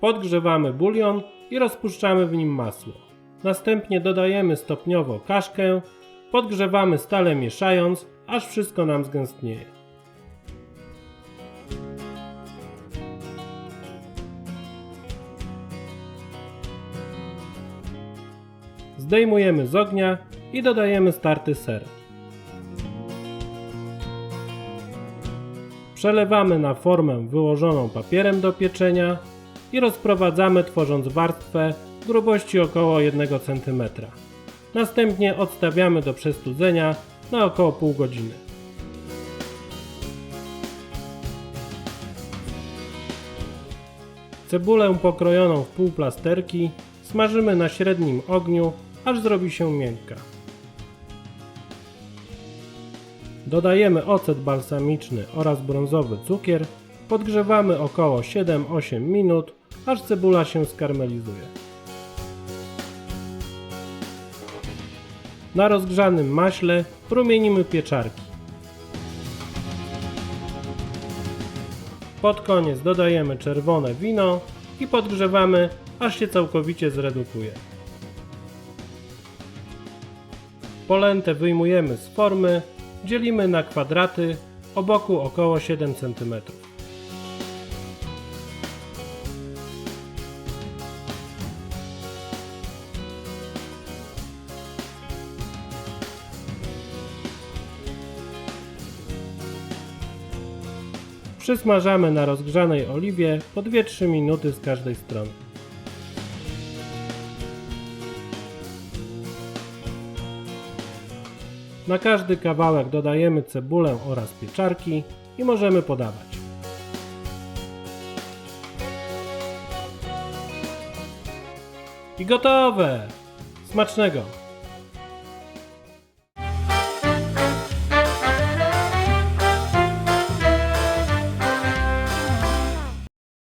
Podgrzewamy bulion i rozpuszczamy w nim masło. Następnie dodajemy stopniowo kaszkę, podgrzewamy stale mieszając, aż wszystko nam zgęstnieje. Zdejmujemy z ognia i dodajemy starty ser. Przelewamy na formę wyłożoną papierem do pieczenia i rozprowadzamy tworząc warstwę grubości około 1 cm. Następnie odstawiamy do przestudzenia na około pół godziny. Cebulę pokrojoną w pół plasterki smażymy na średnim ogniu, aż zrobi się miękka. Dodajemy ocet balsamiczny oraz brązowy cukier. Podgrzewamy około 7-8 minut, aż cebula się skarmelizuje. Na rozgrzanym maśle rumienimy pieczarki. Pod koniec dodajemy czerwone wino i podgrzewamy, aż się całkowicie zredukuje. Polentę wyjmujemy z formy, dzielimy na kwadraty o boku około 7 cm. Przysmażamy na rozgrzanej oliwie po 2-3 minuty z każdej strony. Na każdy kawałek dodajemy cebulę oraz pieczarki i możemy podawać. I gotowe! Smacznego!